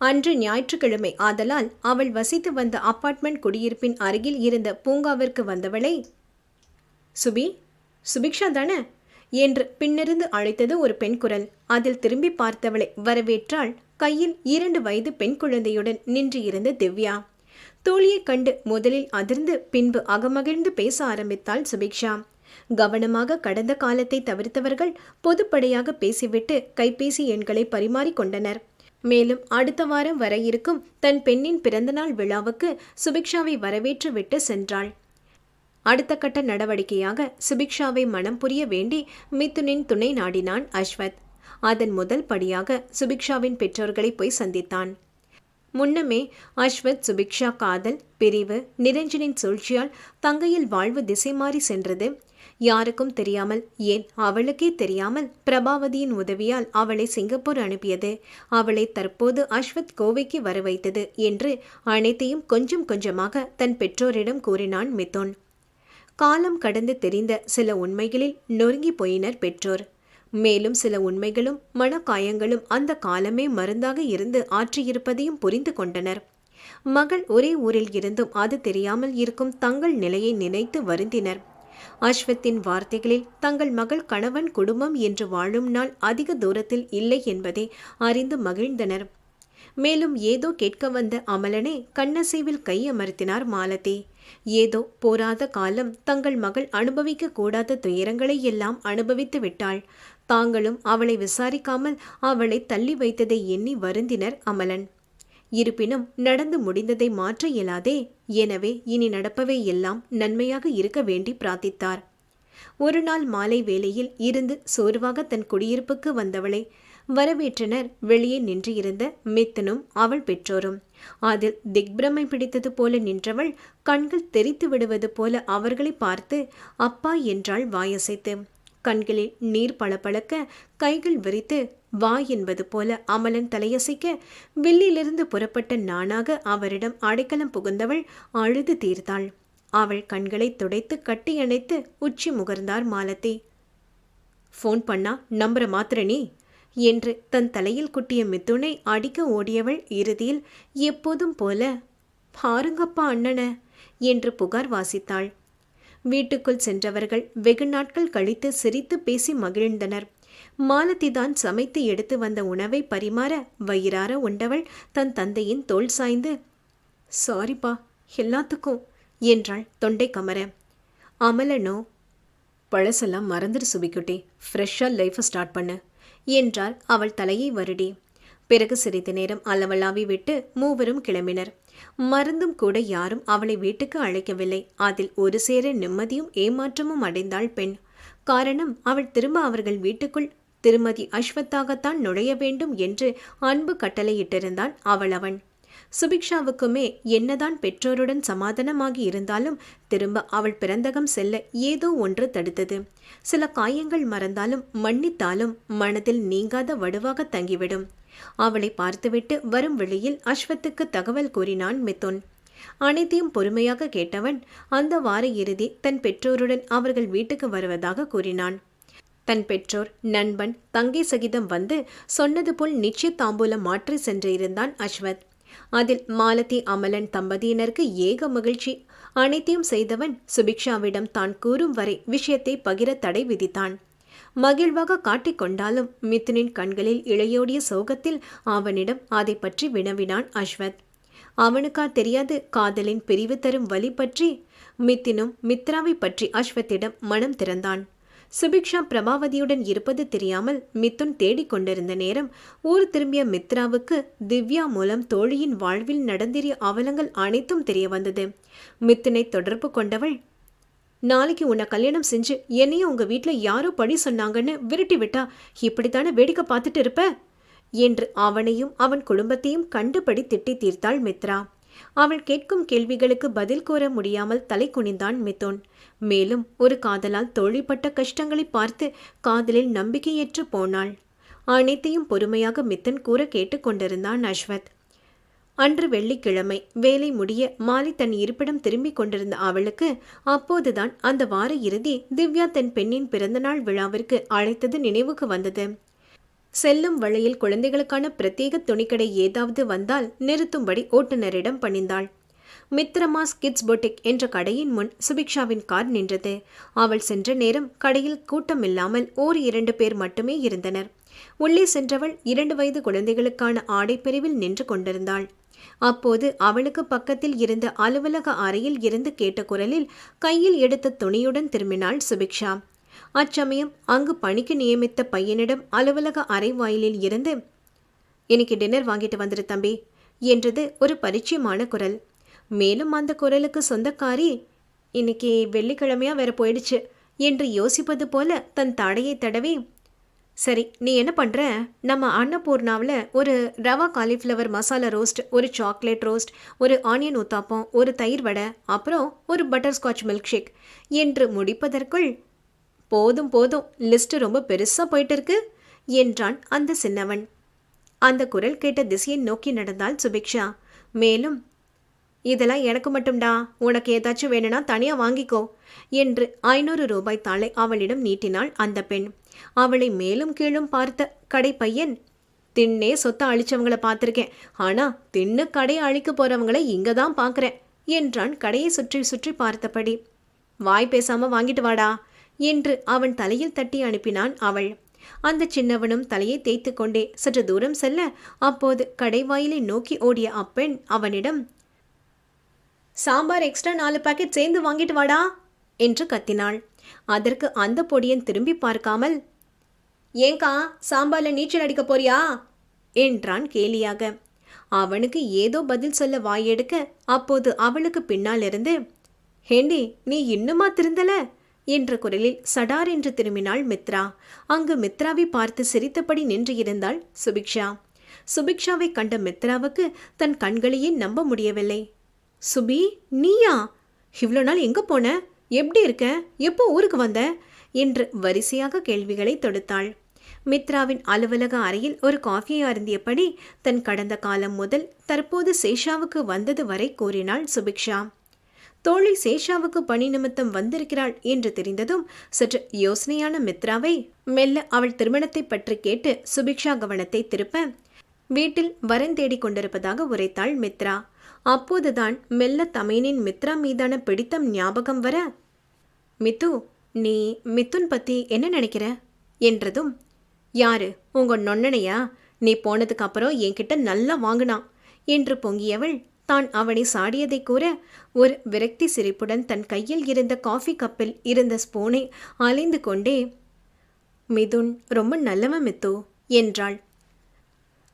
அன்று ஞாயிற்றுக்கிழமை ஆதலால் அவள் வசித்து வந்த அப்பார்ட்மெண்ட் குடியிருப்பின் அருகில் இருந்த பூங்காவிற்கு வந்தவளை சுபி சுபிக்ஷா தானே? என்று பின்னிருந்து அழைத்தது ஒரு பெண் குரல். அதில் திரும்பி பார்த்தவளை வரவேற்றாள் கையில் இரண்டு வயது பெண் குழந்தையுடன் நின்று இருந்த திவ்யா. தோழியைக் கண்டு முதலில் அதிர்ந்து பின்பு அகமகிழ்ந்து பேச ஆரம்பித்தாள் சுபிக்ஷா. கவனமாக கடந்த காலத்தை தவிர்த்தவர்கள் பொதுப்படையாக பேசிவிட்டு கைபேசி எண்களை பரிமாறிக்கொண்டனர் மேலும் அடுத்த வாரம் வர இருக்கும் தன் பெண்ணின் பிறந்தநாள் விழாவுக்கு சுபிக்ஷாவை வரவேற்று விட்டு சென்றாள். அடுத்த கட்ட நடவடிக்கையாக சுபிக்ஷாவை மனம் புரிய வேண்டி மிதுனின் துணை நாடினான் அஸ்வத். அதன் முதல் படியாக சுபிக்ஷாவின் பெற்றோர்களை போய் சந்தித்தான். முன்னமே அஸ்வத் சுபிக்ஷா காதல் பிரிவு நிரஞ்சனின் சூழ்ச்சியால் தங்கையில் வாழ்வு திசை மாறி சென்றது. யாருக்கும் தெரியாமல் ஏன் அவளுக்கே தெரியாமல் பிரபாவதியின் உதவியால் அவளை சிங்கப்பூர் அனுப்பியது. அவளை தற்போது அஸ்வத் கோவைக்கு வர வைத்தது என்று அனைத்தையும் கொஞ்சம் கொஞ்சமாக தன் பெற்றோரிடம் கூறினான் மித்தோன் காலம் கடந்து தெரிந்த சில உண்மைகளில் நொறுங்கி போயினர் பெற்றோர். மேலும் சில உண்மைகளும் மனக்காயங்களும் அந்த காலமே மருந்தாக இருந்து ஆற்றியிருப்பதையும் புரிந்து கொண்டனர். மகள் ஒரே ஊரில் இருந்தும் அது தெரியாமல் இருக்கும் தங்கள் நிலையை நினைத்து வருந்தினர். அஸ்வத்தின் வார்த்தைகளில் தங்கள் மகள் கணவன் குடும்பம் என்று வாழும் நாள் அதிக தூரத்தில் இல்லை என்பதை அறிந்து மகிழ்ந்தனர். மேலும் ஏதோ கேட்க வந்த அமலனே கண்ணசைவில் கை அமர்த்தினார் மாலதி. ஏதோ போராத காலம் தங்கள் மகள் அனுபவிக்க கூடாத துயரங்களை எல்லாம் அனுபவித்து விட்டாள். தாங்களும் அவளை விசாரிக்காமல் அவளை தள்ளி வைத்ததை எண்ணி வருந்தினர் அமலன். இருப்பினும் நடந்து முடிந்ததை மாற்ற இயலாதே. எனவே இனி நடப்பவை எல்லாம் நன்மையாக இருக்க வேண்டி பிரார்த்தித்தார். ஒரு நாள் மாலை வேளையில் இருந்து சோர்வாக தன் குடியிருப்புக்கு வந்தவளை வரவேற்றனர். வெளியே நின்றிருந்த மித்தனும் அவள் பெற்றோரும். அதில் திக்பிரமை பிடித்தது போல நின்றவள் கண்கள் தெரித்து விடுவது போல அவர்களை பார்த்து அப்பா என்றாள் வாயசைத்து. கண்களில் நீர் பளபளக்க கைகள் விரித்து வா என்பது போல அமலன் தலையசைக்க வில்லிலிருந்து புறப்பட்ட நானாக அவரிடம் அடைக்கலம் புகுந்தவள் அழுது தீர்த்தாள். அவள் கண்களை துடைத்து கட்டியணைத்து உச்சி முகர்ந்தார் மாலதி. ஃபோன் பண்ணா நம்புற மாத்திர நீ? என்று தன் தலையில் குட்டிய மிதுனை அடிக்க ஓடியவள் இறுதியில் எப்போதும் போல. பாருங்கப்பா அண்ணன என்று புகார் வாசித்தாள். வீட்டுக்குள் சென்றவர்கள் வெகு நாட்கள் கழித்து சிரித்து பேசி மகிழ்ந்தனர். மாலதிதான் சமைத்து எடுத்து வந்த உணவை பரிமாற வயிறார உண்டவள் தன் தந்தையின் தோல் சாய்ந்து சாரிப்பா எல்லாத்துக்கும் என்றாள் தொண்டை கமர. அமலனோ பழசெல்லாம் மறந்துடு சுபிக்குட்டி ஃப்ரெஷ்ஷாக லைஃப்பை ஸ்டார்ட் பண்ணு என்றார் அவள் தலையை வருடி. பிறகு சிறிது நேரம் அளவலாவி விட்டு மூவரும் கிளம்பினர். மருந்தும் கூட யாரும் அவளை வீட்டுக்கு அழைக்கவில்லை. அதில் ஒரு சேர நிம்மதியும் ஏமாற்றமும் அடைந்தாள் பெண். காரணம் அவள் திரும்ப அவர்கள் வீட்டுக்குள் திருமதி அஸ்வத்தாகத்தான் நுழைய வேண்டும் என்று அன்பு கட்டளையிட்டிருந்தான் அவள் அவன். சுபிக்ஷாவுக்குமே என்னதான் பெற்றோருடன் சமாதானமாகி இருந்தாலும் திரும்ப அவள் பிறந்தகம் செல்ல ஏதோ ஒன்று தடுத்தது. சில காயங்கள் மறந்தாலும் மன்னித்தாலும் மனதில் நீங்காத வடுவாக தங்கிவிடும். அவளை பார்த்துவிட்டு வரும் வெளியில் அஸ்வத்துக்கு தகவல் கூறினான் மிதுன். அனைத்தையும் பொறுமையாக கேட்டவன் அந்த வார இறுதி தன் பெற்றோருடன் அவர்கள் வீட்டுக்கு வருவதாக கூறினான். தன் பெற்றோர் நண்பன் தங்கை சகிதம் வந்து சொன்னது போல் நிச்சய தாம்பூலம் மாற்றி சென்றிருந்தான் அஸ்வத். அதில் மாலதி அமலன் தம்பதியினருக்கு ஏக மகிழ்ச்சி. அனைத்தையும் செய்தவன் சுபிக்ஷாவிடம் தான் கூறும் வரை விஷயத்தை பகிர தடை விதித்தான். மகிழ்வாக காட்டிக்கொண்டாலும் மிதுனின் கண்களில் இளையோடிய சோகத்தில் அவனிடம் அதை பற்றி வினவினான் அஸ்வத். அவனுக்கா தெரியாது காதலின் பிரிவு தரும் வழி பற்றி மித்தினும் மித்ராவை பற்றி அஸ்வத்திடம் மனம் திறந்தான். சுபிக்ஷா பிரபாவதியுடன் இருப்பது தெரியாமல் மித்துன் தேடிக்கொண்டிருந்த நேரம் ஊர் திரும்பிய மித்ராவுக்கு திவ்யா மூலம் தோழியின் வாழ்வில் நடந்தேறிய அவலங்கள் அனைத்தும் தெரிய வந்தது. மித்துனை தொடர்பு கொண்டவள் நாளைக்கு உன்னை கல்யாணம் செஞ்சு என்னையும் உங்க வீட்டில் யாரோ பழி சொன்னாங்கன்னு விரட்டி விட்டா இப்படித்தானே வேடிக்கை பார்த்துட்டு இருப்ப? என்று அவனையும் அவன் குடும்பத்தையும் கண்டுபடி திட்டி தீர்த்தாள் மித்ரா. அவள் கேட்கும் கேள்விகளுக்கு பதில் கூற முடியாமல் தலை குனிந்தான் மித்தோன் மேலும் ஒரு காதலால் தோழிப்பட்ட கஷ்டங்களை பார்த்து காதலில் நம்பிக்கையற்று போனாள். அனைத்தையும் பொறுமையாக மித்தன் கூற கேட்டுக்கொண்டிருந்தான் அஸ்வத். அன்று வெள்ளிக்கிழமை வேலை முடிய மாலை தன் இருப்பிடம் திரும்பிக் கொண்டிருந்த அவளுக்கு அப்போதுதான் அந்த வார இறுதி திவ்யா தன் பெண்ணின் பிறந்தநாள் விழாவிற்கு அழைத்தது நினைவுக்கு வந்தது. செல்லும் வழியில் குழந்தைகளுக்கான பிரத்யேக துணிக்கடை ஏதாவது வந்தால் நிறுத்தும்படி ஓட்டுநரிடம் பணிந்தாள். மித்ரமாஸ் கிட்ஸ் பொட்டிக் என்ற கடையின் முன் சுபிக்ஷாவின் கார் நின்றது. அவள் சென்ற நேரம் கடையில் கூட்டமில்லாமல் ஓர் இரண்டு பேர் மட்டுமே இருந்தனர். உள்ளே சென்றவள் இரண்டு வயது குழந்தைகளுக்கான ஆடை பிரிவில் நின்று கொண்டிருந்தாள். அப்போது அவளுக்கு பக்கத்தில் இருந்த அலுவலக அறையில் இருந்து கேட்ட குரலில் கையில் எடுத்த துணியுடன் திரும்பினாள் சுபிக்ஷா. அச்சமயம் அங்கு பணிக்கு நியமித்த பையனிடம் அலுவலக அறை வாயிலில் இருந்து இன்னைக்கு டின்னர் வாங்கிட்டு வந்துரு தம்பி என்றது ஒரு பரிச்சயமான குரல். மேலும் அந்த குரலுக்கு சொந்தக்காரி இன்னைக்கு வெள்ளிக்கிழமையா வேற போயிடுச்சு என்று யோசிப்பது போல தன் தாடையை தடவி சரி நீ என்ன பண்ணுற நம்ம அன்னபூர்ணாவில் ஒரு ரவா காலிஃப்ளவர் மசாலா ரோஸ்ட் ஒரு சாக்லேட் ரோஸ்ட் ஒரு ஆனியன் ஊத்தாப்பம் ஒரு தயிர் வடை அப்புறம் ஒரு பட்டர்ஸ்காட்ச் மில்க் ஷேக் என்று முடிப்பதற்குள் போதும் போதும் லிஸ்ட்டு ரொம்ப பெருசாக போயிட்டு இருக்கு என்றான் அந்த சின்னவன். அந்த குரல் கேட்ட திசையை நோக்கி நடந்தாள் சுபிக்ஷா. மேலும் இதெல்லாம் எனக்கு மட்டும்டா. உனக்கு ஏதாச்சும் வேணும்னா தனியாக வாங்கிக்கோ என்று ஐநூறு ரூபாய் தாளை அவளிடம் நீட்டினாள் அந்த பெண். அவளை மேலும் கீழும் பார்த்த கடை பையன் தின்னே சொத்தை அழிச்சவங்கள பார்த்துருக்கேன். ஆனால் தின்னு கடையை அழிக்க போகிறவங்கள இங்கே தான் பார்க்குறேன் என்றான் கடையை சுற்றி சுற்றி பார்த்தபடி. வாய் பேசாம வாங்கிட்டு வாடா என்று அவன் தலையில் தட்டி அனுப்பினான் அவள். அந்த சின்னவனும் தலையை தேய்த்து கொண்டே சற்று தூரம் செல்ல அப்போது கடைவாயிலை நோக்கி ஓடிய அப்பெண் அவனிடம் சாம்பார் எக்ஸ்ட்ரா நாலு பாக்கெட் சேர்ந்து வாங்கிட்டு வாடா என்று கத்தினாள். அதற்கு அந்த பொடியன் திரும்பி பார்க்காமல் ஏங்கா சாம்பார்ல நீச்சல் அடிக்க போறியா? என்றான் கேலியாக. அவனுக்கு ஏதோ பதில் சொல்ல வாயெடுக்க அப்போது அவளுக்கு பின்னால் இருந்து ஹேண்டி நீ இன்னுமா திருந்தல? என்ற குரலில் சடார் என்று திரும்பினாள் மித்ரா. அங்கு மித்ராவை பார்த்து சிரித்தபடி நின்று இருந்தாள் சுபிக்ஷா. சுபிக்ஷாவை கண்ட மித்ராவுக்கு தன் கண்களையே நம்ப முடியவில்லை. சுபி நீயா? இவ்வளோ நாள் எங்கே போன? எப்படி இருக்க? எப்போ ஊருக்கு வந்த? என்று வரிசையாக கேள்விகளை தொடுத்தாள். மித்ராவின் அலுவலக அறையில் ஒரு காஃபியை அருந்தியபடி தன் கடந்த காலம் முதல் தற்போது சேஷாவுக்கு வந்தது வரை கூறினாள் சுபிக்ஷா. தோழி சேஷாவுக்கு பணி நிமித்தம் வந்திருக்கிறாள் என்று தெரிந்ததும் சற்று யோசனையான மித்ராவை மெல்ல அவள் திருமணத்தை பற்றி கேட்டு சுபிக்ஷா கவனத்தை திருப்ப வீட்டில் வரன் தேடிக் கொண்டிருப்பதாக உரைத்தாள் மித்ரா. அப்போதுதான் மெல்ல தமையனின் மித்ரா மீதான பிடித்தம் ஞாபகம் வர மித்து நீ மித்துன் பத்தி என்ன நினைக்கிற? என்றதும் யாரு உங்க நொன்னனையா நீ போனதுக்கு அப்புறம் என்கிட்ட நல்லா வாங்கினான் என்று பொங்கியவள் தான் அவனை சாடியதை கூற ஒரு விரக்தி சிரிப்புடன் தன் கையில் இருந்த காஃபி கப்பில் இருந்த ஸ்பூனை அலைந்து கொண்டே மிதுன் ரொம்ப நல்லவன் மித்து என்றாள்.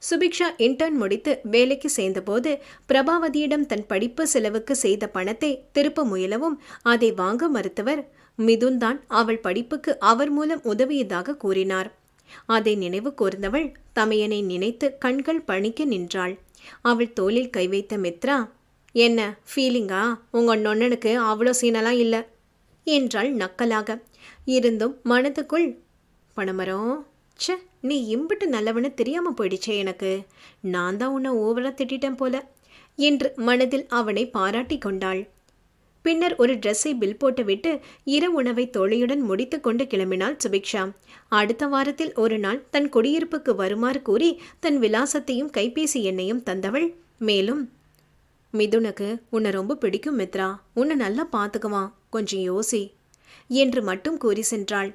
சுபிக்ஷா இன்டர்ன் முடித்து வேலைக்கு சேர்ந்தபோது பிரபாவதியிடம் தன் படிப்பு செலவுக்கு செய்த பணத்தை திருப்ப முயலவும் அதை வாங்க மறுத்தவர் மிதுன் தான் அவள் படிப்புக்கு அவர் மூலம் உதவியதாக கூறினார். அதை நினைவு கூர்ந்தவள் தமையனை நினைத்து கண்கள் பணிக்க நின்றாள். அவள் தோளில் கை வைத்த மித்ரா என்ன ஃபீலிங்கா உங்க நொண்ணனுக்கு அவ்வளோ சீனெல்லாம் இல்லை? என்றாள் நக்கலாக. இருந்தும் மனதுக்குள் பணமரம் ச்சே நீ இம்பிட்டு நல்லவனு தெரியாம போயிடுச்சே எனக்கு. நான் தான் உன்னை ஓவரா திட்டிட்டேன் போல. என்று மனதில் அவனை பாராட்டி கொண்டாள். பின்னர் ஒரு ட்ரெஸ்ஸை பில் போட்டுவிட்டு இரவு உணவை தோழியுடன் முடித்து கொண்டு கிளம்பினாள் சுபிக்ஷா. அடுத்த வாரத்தில் ஒரு நாள் தன் குடியிருப்புக்கு வருமாறு கூறி தன் விலாசத்தையும் கைபேசி எண்ணையும் தந்தவள். மேலும் மிதுனுக்கு உன்னை ரொம்ப பிடிக்கும் மித்ரா. உன்னை நல்லா பார்த்துக்குவான் கொஞ்சம் யோசி. என்று மட்டும் கூறி சென்றாள்.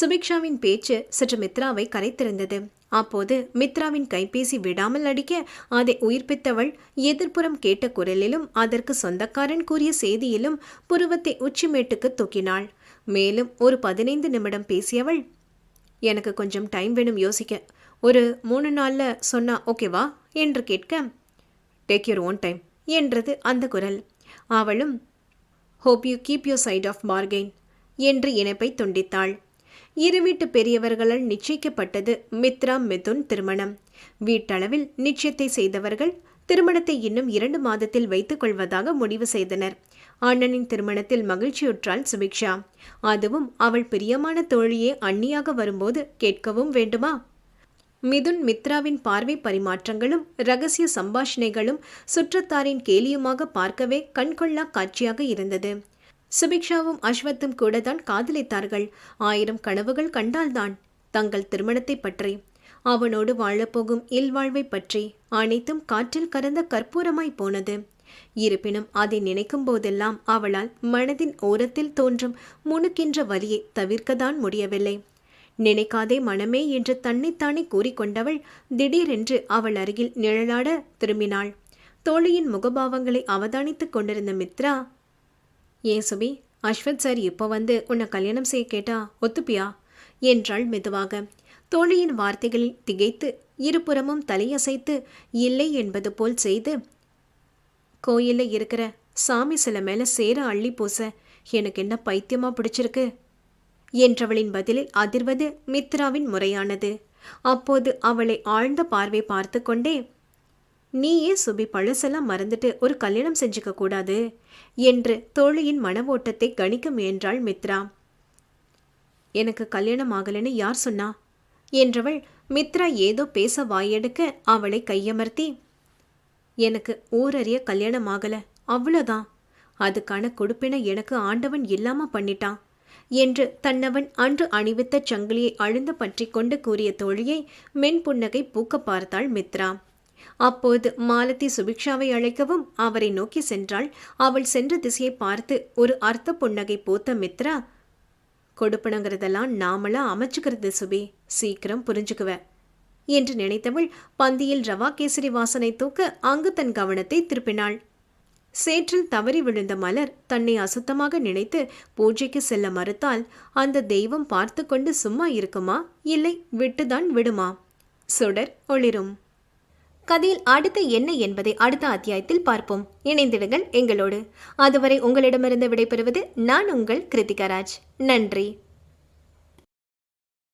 சுபிக்ஷாவின் பேச்சு சற்று மித்ராவை கரைத்திருந்தது. அப்போது மித்ராவின் கைபேசி விடாமல் அடிக்க அதை உயிர்ப்பித்தவள் எதிர்ப்புறம் கேட்ட குரலிலும் அதற்கு சொந்தக்காரன் கூறிய செய்தியிலும் புருவத்தை உச்சிமேட்டுக்கு தூக்கினாள். மேலும் ஒரு பதினைந்து நிமிடம் பேசியவள் எனக்கு கொஞ்சம் டைம் வேணும் யோசிக்க. ஒரு மூணு நாளில் சொன்னா ஓகேவா? என்று கேட்க டேக் யூர் ஓன் டைம் என்றது அந்த குரல். அவளும் hope you keep your side of bargain என்று இணைப்பை துண்டித்தாள். இரு வீட்டு பெரியவர்களால் நிச்சயிக்கப்பட்டது மித்ரா மிதுன் திருமணம். வீட்டளவில் நிச்சயத்தை செய்தவர்கள் திருமணத்தை இன்னும் இரண்டு மாதத்தில் வைத்துக் கொள்வதாக முடிவு செய்தனர். அண்ணனின் திருமணத்தில் மகிழ்ச்சியுற்றாள் சுபிக்ஷா அதுவும் அவள் பிரியமான தோழியே அண்ணியாக வரும்போது கேட்கவும் வேண்டுமா? மிதுன் மித்ராவின் பார்வை பரிமாற்றங்களும் ரகசிய சம்பாஷணைகளும் சுற்றத்தாரின் கேலியுமாக பார்க்கவே கண்கொள்ளா காட்சியாக இருந்தது. சுபிக்ஷாவும் அஸ்வத்தும் கூட தான் காதலித்தார்கள். ஆயிரம் கனவுகள் கண்டால்தான் தங்கள் திருமணத்தை பற்றி அவனோடு வாழப்போகும் இல்வாழ்வை பற்றி அனைத்தும் காற்றில் கறந்த கற்பூரமாய் போனது. இருப்பினும் அதை நினைக்கும் போதெல்லாம் அவளால் மனதின் ஓரத்தில் தோன்றும் முணுக்கின்ற வலியை தவிர்க்கதான் முடியவில்லை. நினைக்காதே மனமே என்று தன்னைத்தானே கூறிக்கொண்டவள் திடீரென்று அவள் அருகில் நிழலாட திரும்பினாள். தோழியின் முகபாவங்களை அவதானித்துக் கொண்டிருந்த மித்ரா ஏன் சுபி? அஸ்வத் சார் இப்போ வந்து உன்னை கல்யாணம் செய்ய கேட்டா ஒத்துப்பியா? என்றாள் மெதுவாக. தோழியின் வார்த்தைகளில் திகைத்து இருபுறமும் தலையசைத்து இல்லை என்பது போல் செய்து கோயிலில் இருக்கிற சாமி சில மேலே சேர அள்ளி பூச எனக்கு என்ன பைத்தியமா பிடிச்சிருக்கு? என்றவளின் பதிலில் அதிர்வது மித்ராவின் முறையானது. அப்போது அவளை ஆழ்ந்த பார்வை பார்த்து கொண்டே நீயே சுபி பழசெல்லாம் மறந்துட்டு ஒரு கல்யாணம் செஞ்சுக்க கூடாது என்று தோழியின் மன ஓட்டத்தை கணிக்க முயன்றாள் மித்ரா. எனக்கு கல்யாணம் ஆகலைன்னு யார் சொன்னா? என்றவள் மித்ரா ஏதோ பேச வாயெடுக்க அவளை கையமர்த்தி எனக்கு ஊரறிய கல்யாணம் ஆகல அவ்வளோதான். அதுக்கான கொடுப்பினை எனக்கு ஆண்டவன் இல்லாம பண்ணிட்டான் என்று தன்னவன் அன்று அணிவித்த சங்கிலியை அழுந்த பற்றி கொண்டு கூறிய தோழியை மென்புன்னகை பூக்க பார்த்தாள் மித்ரா. அப்போது மாலதி சுபிக்ஷாவை அழைக்கவும் அவரை நோக்கி சென்றாள். அவள் சென்ற திசையை பார்த்து ஒரு அர்த்த புன்னகை போத்த மித்ரா கொடுப்பனங்கிறதெல்லாம் நாமளா அமைச்சுக்கிறது சுபி சீக்கிரம் புரிஞ்சுக்குவ என்று நினைத்தவள் பந்தியில் ரவா கேசரி வாசனை தூக்க அங்கு தன் கவனத்தை திருப்பினாள். சேற்றில் தவறி விழுந்த மலர் தன்னை அசுத்தமாக நினைத்து பூஜைக்கு செல்ல மறுத்தால் அந்த தெய்வம் பார்த்து கொண்டு சும்மா இருக்குமா? இல்லை விட்டுதான் விடுமா? சுடர் ஒளிரும். கதையில் அடுத்து என்ன என்பதை அடுத்த அத்தியாயத்தில் பார்ப்போம். இணைந்திடுங்கள் எங்களோடு. அதுவரை உங்களிடமிருந்து விடைபெறுவது நான் உங்கள் கிருத்திகராஜ். நன்றி.